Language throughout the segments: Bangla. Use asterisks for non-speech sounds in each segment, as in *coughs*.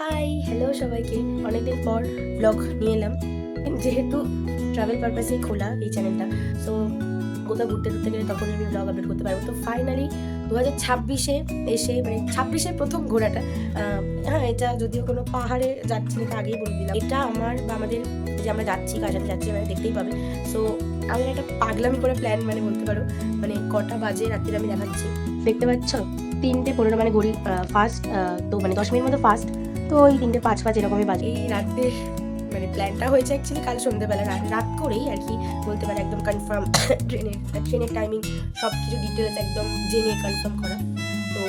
হাই হ্যালো সবাইকে। অনেকদিন পর ব্লগ নিয়ে এলাম। যেহেতু ট্রাভেল পারপাসেই খোলা এই চ্যানেলটা সো কোথাও ঘুরতে ঘুরতে গেলে তখন আমি ব্লগ আপলোড করতে পারব। তো ফাইনালি দু হাজার ছাব্বিশে এসে মানে ছাব্বিশের প্রথম ঘোরাটা হ্যাঁ এটা যদিও কোনো পাহাড়ে যাচ্ছি না আগেই বলে দিলাম। এটা আমার বা আমাদের যে আমরা যাচ্ছি, কার সাথে যাচ্ছি মানে দেখতেই পাবে। সো আমি একটা পাগলামি করে প্ল্যান মানে বলতে পারো মানে কটা বাজে রাত্রিরে আমি দেখাচ্ছি। দেখতে পাচ্ছ? তিনটে পনেরো মানে ঘড়ি ফার্স্ট তো মানে দশ মিনিট মতো ফার্স্ট তো ওই তিনটে পাঁচ পাঁচ এরকমই বাজে। এই রাতে মানে প্ল্যানটা হয়েছে অ্যাকচুয়ালি কাল সন্ধ্যেবেলা রাত রাত করেই আর কি বলতে পারে একদম কনফার্ম *coughs* ট্রেনের ট্রেনের টাইমিং সব কিছু ডিটেলস একদম জেনে কনফার্ম করা। তো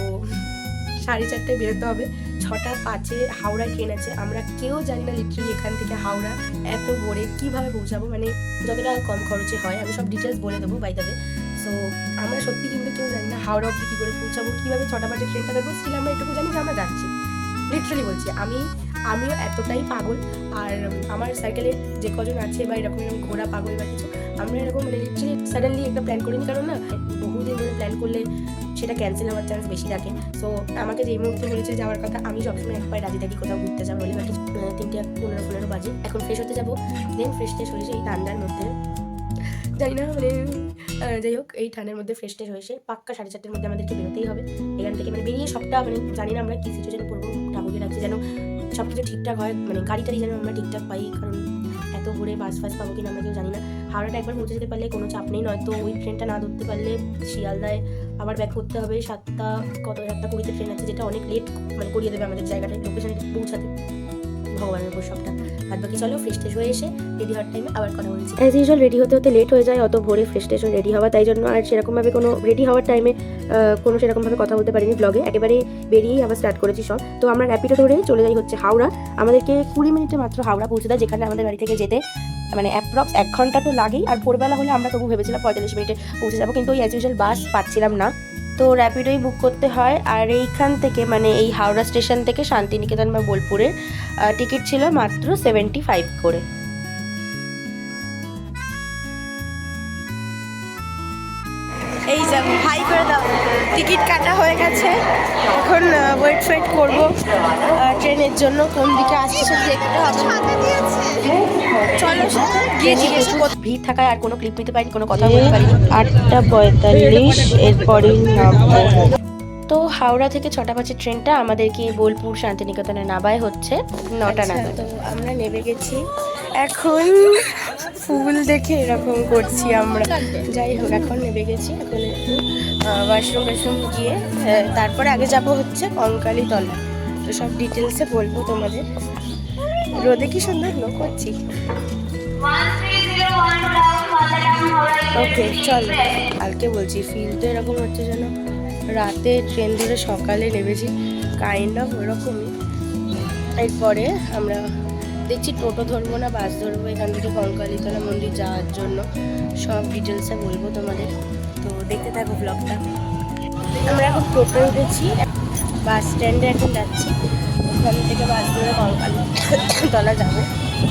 সাড়ে চারটায় বেরোতে হবে, ছটা পাঁচে হাওড়া ট্রেন আছে। আমরা কেউ জানি না লিটারালি এখান থেকে হাওড়া এত ভোরে কীভাবে পৌঁছাবো মানে যতটা কম খরচে হয়, আমি সব ডিটেলস বলে দেবো বাই দেবে সো আমরা সত্যি কিন্তু কেউ জানি না হাওড়া অব্দি কী করে পৌঁছাবো, কীভাবে ছটা পাঁচে ট্রেনটা ধরবো স্টিল আমরা এটুকু জানি যে আমরা যাচ্ছি। লিটারালি বলছি, আমি, আমিও এতটাই পাগল, আর আমার সার্কেলে যে কজন আছে বা এরকম এরকম ঘোরা পাগল বা কিছু, আমরা এরকম মানে লিটারালি সাডেনলি একটা প্ল্যান করিনি, কারণ না, বহুদিন ধরে প্ল্যান করলে সেটা ক্যান্সেল হওয়ার চান্স বেশি থাকে। সো আমাকে যেই মুহূর্তে বলেছে যাওয়ার কথা, আমি সবসময় এক পায়ে রাজি থাকি, কোথাও ঘুরতে যাব বলে, বাকি তিনটে পনেরো পনেরো বাজে। এখন ফ্রেশ হতে যাব দেন ফ্রেশ ট্রেশ হয়েছে এই ঠান্ডার মধ্যে। জানি না মানে যাই হোক, এই ঠান্ডার মধ্যে ফ্রেশ ট্রেশ হয়েছে। পাক্কা সাড়ে চারটের মধ্যে আমাদেরকে বেরোতেই হবে। এখান থেকে মানে বেরিয়ে সবটা মানে জানি না আমরা কী সিচুয়েশনে পড়ব ঠাকুরকে রাখছি যেন সব কিছু ঠিকঠাক হয় মানে গাড়ি টাড়ি যেন আমরা ঠিকঠাক পাই, কারণ এত ভোরে বাস ফাস পাবো কিনা আমরা কেউ জানি না। হাওড়াটা একবার পৌঁছে যেতে পারলে কোনো চাপ নেই, নয়তো ওই ট্রেনটা না ধরতে পারলে শিয়ালদায় আবার ব্যাক করতে হবে। সাতটা, কত, সাতটা কুড়িতে ট্রেন আছে, যেটা অনেক লেট মানে করিয়ে দেবে আমাদের জায়গাটায় লোকেশনে পৌঁছাতে। ভগবানের উপর সবটা। বাদ বাকি চলো ফ্রেশ হয়ে এসে রেডি হওয়ার টাইমে আবার কথা বলছি। অ্যাজ ইউজুয়াল রেডি হতে হতে লেট হয়ে যায়, অত ভোরে ফ্রেশ ট্রেশ রেডি হওয়া, তাই জন্য আর সেরকমভাবে কোনো রেডি হওয়ার টাইমে কোনো সেরকমভাবে কথা বলতে পারিনি ব্লগে একেবারে বেরিয়েই আবার স্টার্ট করেছি সব। তো আমরা র্যাপিডো ধরে চলে যাই হচ্ছে হাওড়া। আমাদেরকে কুড়ি মিনিটে মাত্র হাওড়া পৌঁছে দেয়, যেখানে আমাদের বাড়ি থেকে যেতে মানে অ্যাপ্রক্স এক ঘণ্টা তো লাগেই। আর ভোরবেলা হলে আমরা তবু ভেবেছিলাম পঁয়তাল্লিশ মিনিটে পৌঁছে যাব, কিন্তু ওই অ্যাজ ইউজুয়াল বাস পাচ্ছিলাম না। তো র্যাপিডোই বুক করতে হয়। আর এইখান থেকে মানে এই হাওড়া স্টেশন থেকে শান্তিনিকেতন বা বোলপুরের টিকিট ছিল মাত্র সেভেন্টি ফাইভ করে। এই যে, হাই করে দাও। টিকিট কাটা হয়ে গেছে। এখন ওয়েট ফেট করব ট্রেনের জন্য কোন দিকে আসছে দেখতে হবে। চলো গিয়ে জিজ্ঞেস করব। ভিড় থাকায় আর কোনো ক্লিপ নিতে পারিনি কোনো কথা বলতে পারিনি। আটটা পঁয়তাল্লিশ এরপরেই নামবো। তো হাওড়া থেকে ছটা পাঁচের ট্রেনটা আমাদেরকে বোলপুর শান্তিনিকেতনে নামায় হচ্ছে? নটা নাগাদ। তো আমরা নেমে গেছি। এখন ফুল দেখে এরকম করছি আমরা। যাই হোক, এখন নেমে গেছি, এখন একটু ওয়াশরুম ওয়াশরুম গিয়ে তারপরে আগে যাব হচ্ছে কঙ্কালি তলা তো সব ডিটেলসে বলব তোমাদের। রোদে কি সুন্দর লো করছি? ওকে চল। কালকে বলছি ফিল তো এরকম হচ্ছে যেন রাতে ট্রেন ধরে সকালে নেমেছি কাইন্ড অফ ওরকমই। এরপরে আমরা দেখছি টোটো ধরবো না, বাস ধরবো, এখান থেকে কঙ্কালীতলা মন্দির যাওয়ার জন্য। সব ডিটেলসে বলব তোমাদের। তো দেখতে থাকো ব্লগটা আমরা এখন টোটো উঠেছি, বাস স্ট্যান্ডে এখন যাচ্ছি। ওখান থেকে বাস ধরে কঙ্কালী তলা যাব।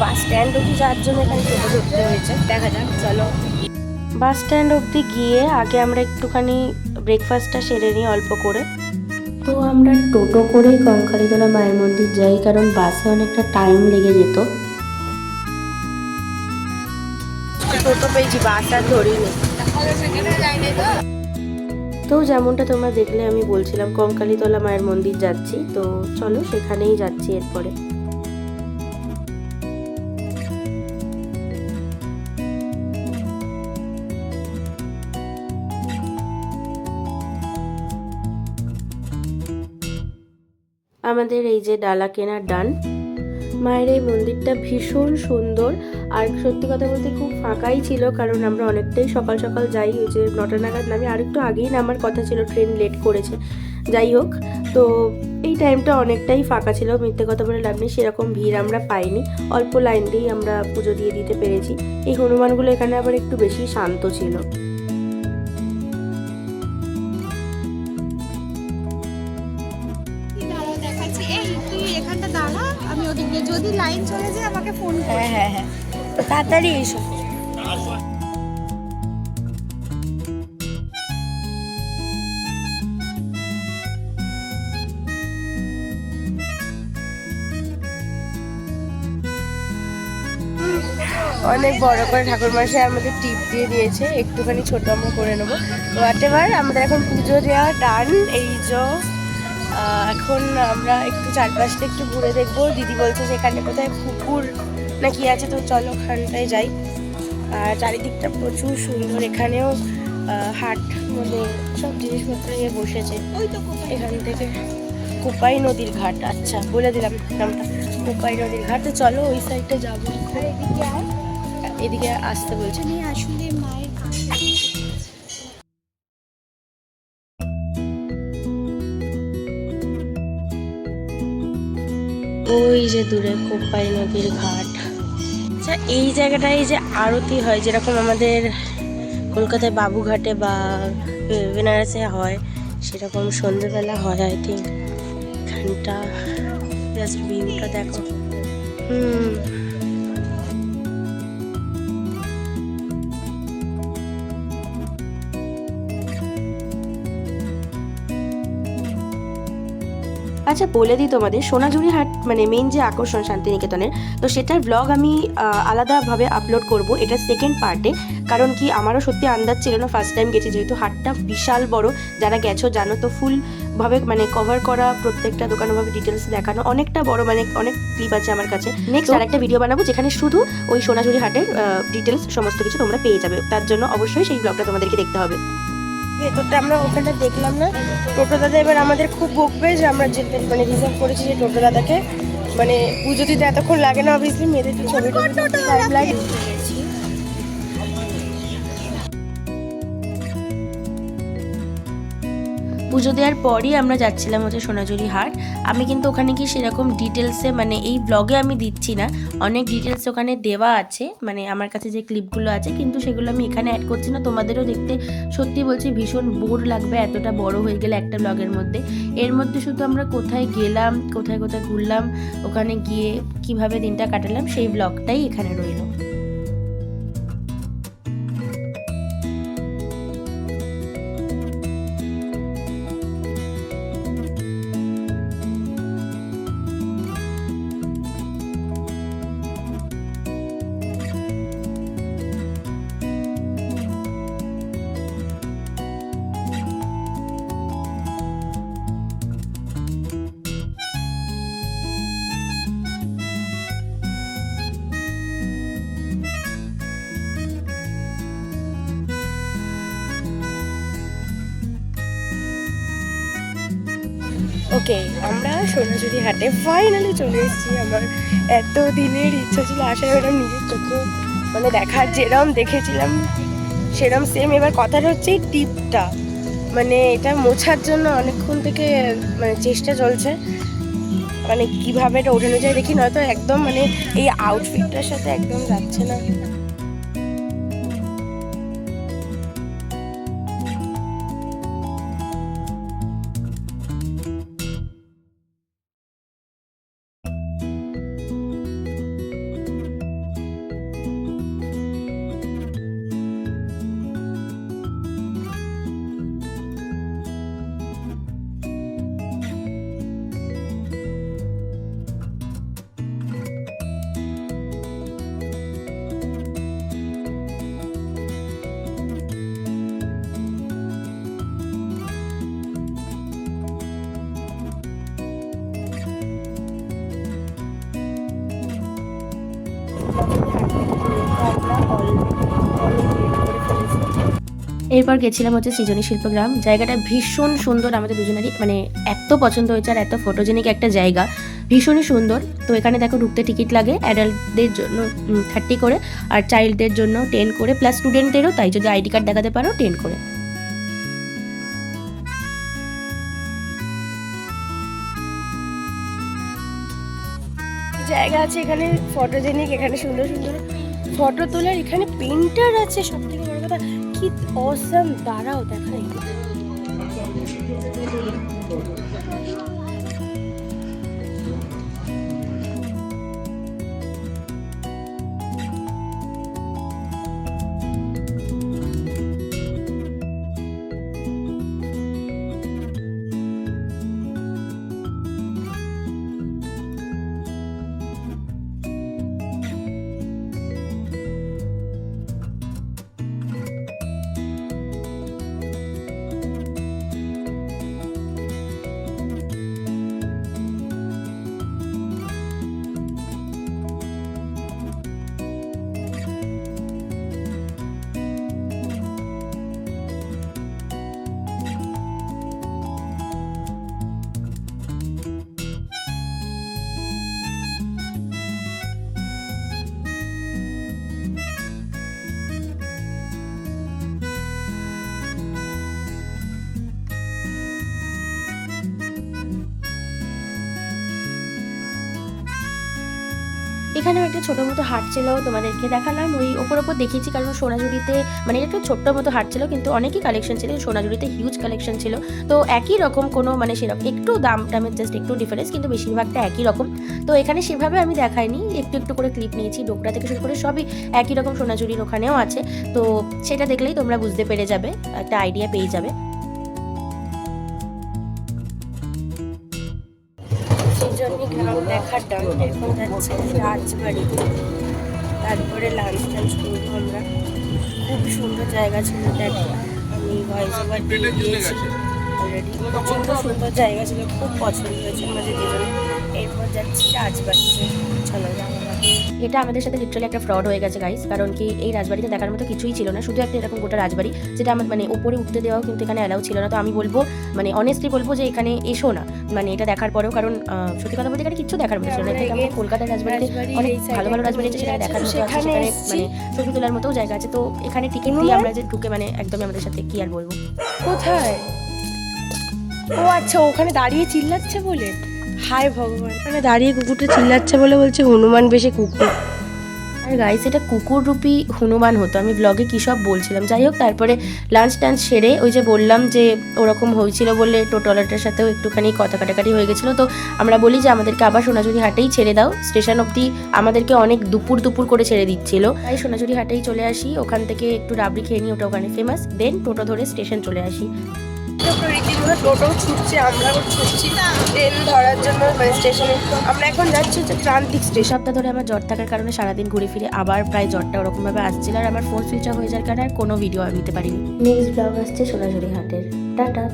বাস স্ট্যান্ড অবধি যাওয়ার জন্য এখানে টোটো ধরতে হয়েছে। দেখা যাক, চলো। বাস স্ট্যান্ড অবধি গিয়ে আগে আমরা একটুখানি ব্রেকফাস্টটা সেরে নিই অল্প করে। তো আমরা টোটো করেই কঙ্কালীতলা মায়ের মন্দির যাই কারণ বাসে অনেকটা টাইম লেগে যেত। টোটো পেয়েছি বাস আর ধরিনি। তো যেমনটা তোমরা দেখলে আমি বলছিলাম কঙ্কালীতলা মায়ের মন্দির যাচ্ছি তো চলো সেখানেই যাচ্ছি এরপরে। আমাদের এই যে ডালা কেনার ডান মায়ের এই মন্দিরটা ভীষণ সুন্দর। আর সত্যি কথা বলতে খুব ফাঁকাই ছিল, কারণ আমরা অনেকটাই সকাল সকাল যাই। ওই যে নটা নাগাদ নামে, আর একটু আগেই নামার কথা ছিল, ট্রেন লেট করেছে। যাই হোক, তো এই টাইমটা অনেকটাই ফাঁকা ছিল। মিথ্যে কথা বলে লাভ নেই, সেরকম ভিড় আমরা পাইনি। অল্প লাইন দিয়েই আমরা পুজো দিয়ে দিতে পেরেছি। এই হনুমানগুলো এখানে আবার একটু বেশি শান্ত ছিল। আমি যদি লাইন চলে যায়, আমাকে ফোন হ্যাঁ হ্যাঁ হ্যাঁ। তাড়াতাড়ি এসো। অনেক বড় করে ঠাকুর মশাই আমাদের টিপ দিয়ে দিয়েছে, একটুখানি ছোট আমরা করে নেব। হোয়াট এভার আমাদের এখন পুজো দেওয়া ডান এই যে এখন আমরা একটু চারপাশটা একটু ঘুরে দেখব। দিদি বলছে সেখানে কোথায়? পুকুর না কি আছে? তো চলো ওখানটায় যাই। আর চারিদিকটা প্রচুর সুন্দর। এখানেও হাট মানে সব জিনিসপত্র নিয়ে বসেছে। এখান থেকে কোপাই নদীর ঘাট। আচ্ছা বলে দিলাম নামটা। কোপাই নদীর ঘাট। তো চলো ওই সাইডটা যাব। এদিকে এদিকে আসতে বলছে। এখানে আসলে মায়ের ওই যে দূরে কোপাই নদীর ঘাট। আচ্ছা এই জায়গাটায় যে আরতি হয়, যেরকম আমাদের কলকাতায় বাবুঘাটে বা বেনারসে হয়, সেরকম সন্ধ্যেবেলা হয় আই থিঙ্ক এখানটা জাস্ট ভিউটা দেখো। হুম। আচ্ছা বলে দিই তোমাদের সোনাঝুরি হাট মানে মেন যে আকর্ষণ শান্তিনিকেতনের তো সেটার ব্লগ আমি আলাদাভাবে আপলোড করব। এটা সেকেন্ড পার্টে কারণ কি আমারও সত্যি আন্দাজ ছিল না ফার্স্ট টাইম গেছি যেহেতু হাটটা বিশাল বড়। যারা গেছো জানো তো ফুল ভাবে মানে কভার করা প্রত্যেকটা দোকানভাবে ডিটেলস দেখানো অনেকটা বড় মানে অনেক ক্লিপ আছে আমার কাছে। নেক্সট আর একটা ভিডিও বানাবো যেখানে শুধু ওই সোনাঝুরি হাটের ডিটেলস সমস্ত কিছু তোমরা পেয়ে যাবে। তার জন্য অবশ্যই সেই ব্লগটা তোমাদেরকে দেখতে হবে। ভেতরটা আমরা ওখানটা দেখলাম না। টোটো দাদা এবার আমাদের খুব বকবে যে আমরা যেতে মানে রিজার্ভ করেছি যে টোটো দাদাকে। মানে পুজো দিতে এতক্ষণ লাগে না অবভিয়াসলি মেয়েদের তো ছবি টাইম লাগে। পুজো দেওয়ার পরই আমরা যাচ্ছিলাম হচ্ছে সোনাঝুরি হাট। আমি কিন্তু ওখানে কি সেরকম ডিটেলসে মানে এই ব্লগে আমি দিচ্ছি না। অনেক ডিটেলস ওখানে দেওয়া আছে মানে আমার কাছে যে ক্লিপগুলো আছে, কিন্তু সেগুলো আমি এখানে অ্যাড করছি না। তোমাদেরও দেখতে সত্যি বলছি ভীষণ বোর লাগবে এতটা বড় হয়ে গেলে একটা ব্লগের মধ্যে। এর মধ্যে শুধু আমরা কোথায় গেলাম, কোথায় কোথায় ঘুরলাম, ওখানে গিয়ে কীভাবে দিনটা কাটালাম, সেই ব্লগটাই এখানে রইল। ওকে, আমরা সোনাঝুরি হাটে ফাইনালি চলে এসেছি। আমার এত দিনের ইচ্ছা ছিল আশা ম্যাডাম নিজের চোখে মানে দেখার, যেরম দেখেছিলাম, সেরম সেম এবার কথাটা হচ্ছে টিপটা মানে এটা মোছার জন্য অনেকক্ষণ থেকে মানে চেষ্টা চলছে। মানে কীভাবে এটা ওঠানো যায় দেখি, নয়তো একদম মানে এই আউটফিটটার সাথে একদম যাচ্ছে না। এরপর গেছিলাম হচ্ছে সৃজনী শিল্পগ্রাম। জায়গাটা ভীষণ সুন্দর, আমাদের দুজনেরই মানে এত পছন্দ হয়েছে আর এত ফটোজেনিক একটা জায়গা। ভীষণই সুন্দর। তো এখানে দেখো ঢুকতে টিকিট লাগে অ্যাডাল্টদের জন্য থার্টি করে আর চাইল্ডদের জন্য টেন করে প্লাস স্টুডেন্টদেরও তাই যদি আইডি কার্ড দেখাতে পারো টেন করে। জায়গা আছে এখানে ফটোজেনিক এখানে সুন্দর সুন্দর। ফটো তোলার এখানে পেন্টার আছে সব থেকে বড় কথা কি অসম দাঁড়াও দেখাই। এখানেও একটা ছোটো মতো হাট ছিল, তোমাদেরকে দেখালাম। ওই ওপর ওপর দেখিয়েছি, কারণ সোনাঝুরিতে মানে একটু ছোট্ট মতো হাট ছিল, কিন্তু অনেকই কালেকশন ছিল, সোনাঝুরিতে হিউজ কালেকশন ছিল। তো একই রকম কোনো মানে সেরকম, একটু দাম টামের জাস্ট একটু ডিফারেন্স কিন্তু বেশিরভাগটা একই রকম। তো এখানে সেভাবে আমি দেখাইনি, একটু একটু করে ক্লিপ নিয়েছি, ডোকরা থেকে শুরু করে সবই একই রকম সোনাঝুরির ওখানেও আছে। তো সেটা দেখলেই তোমরা বুঝতে পেরে যাবে, একটা আইডিয়া পেয়ে যাবে। সেই গ্রাম দেখার এখন যাচ্ছে রাজবাড়িতে তারপরে লাঞ্চ টাঞ্চ করব আমরা। খুব সুন্দর জায়গা ছিল দেখো। আমি ভয়েস ওভার দিয়ে দিয়েছি অলরেডি প্রচণ্ড সুন্দর জায়গা ছিল, খুব পছন্দ হয়েছে আমাদের দুজনে এরপর যাচ্ছি রাজবাড়িতে। চলো যাওয়া। এটা আমাদের সাথে লিটারালি একটা ফ্রড হয়ে গেছে গাইস কারণ কি এই রাজবাড়িতে দেখার মতো কিছুই ছিল না। শুধু একটা এরকম গোটা রাজবাড়ি যেটা আমার মানে উপরে উঠতে দেওয়াও কিন্তু এখানে অ্যালাউ ছিল না। তো আমি বলব মানে অনেস্টলি বলব যে এখানে এসো না। মানে এটা দেখার পরেও কারণ সত্যি কথা বলতে এখানে কিছু দেখার মতো ছিল না। আমাদের কলকাতার রাজবাড়িতে অনেক ভালো ভালো রাজবাড়ি আছে সেখানে রাজবাড়ি দেখার মতো আছে সেখানে মানে ছবি তোলার মতো জায়গা আছে। তো এখানে টিকিট দিয়ে আমরা যে ঢুকে মানে একদমই আমাদের সাথে কি আর বলব। কোথায়? ও আচ্ছা ওখানে দাঁড়িয়ে চিল্লাচ্ছে বলে? হায় ভগবান। ওখানে দাঁড়িয়ে কুকুরটা চিল্লাচ্ছে বলে বলছে হনুমান বেশি কুকুর। আর গাইস এটা কুকুর রূপী হনুমান হতো। আমি ব্লগে কী সব বলছিলাম? যাই হোক তারপরে লাঞ্চ টাঞ্চ সেরে ওই যে বললাম যে ওরকম হয়েছিল বলে টোটোওয়ালাটার সাথেও একটুখানি কথা কাটাকাটি হয়ে গেছিল। তো আমরা বলি যে আমাদেরকে আবার সোনাঝুরি হাটেই ছেড়ে দাও। স্টেশন অবধি আমাদেরকে অনেক দুপুর দুপুর করে ছেড়ে দিচ্ছিল। তাই সোনাঝুরি হাটেই চলে আসি। ওখান থেকে একটু রাবড়ি খেয়ে নিই ওটা ওখানে ফেমাস দেন টোটো ধরে স্টেশন চলে আসি। রীতিমতো টোটো ছুটছে আমরাও ছুটছি। ট্রেন ধরার জন্য মানে স্টেশনে আমরা এখন যাচ্ছি হচ্ছে প্রান্তিক স্টেশন সপ্তাহ ধরে আমার জ্বর থাকার কারণে সারাদিন ঘুরে ফিরে আবার প্রায় জ্বরটা ওরকমভাবে আসছিল আর আমার ফোন সুইচ অফ হয়ে যাওয়ার কারণে আর কোনো ভিডিও আমি নিতে পারিনি। নেক্সট ব্লগ আসছে সোনাঝুরি হাটের। টাটা।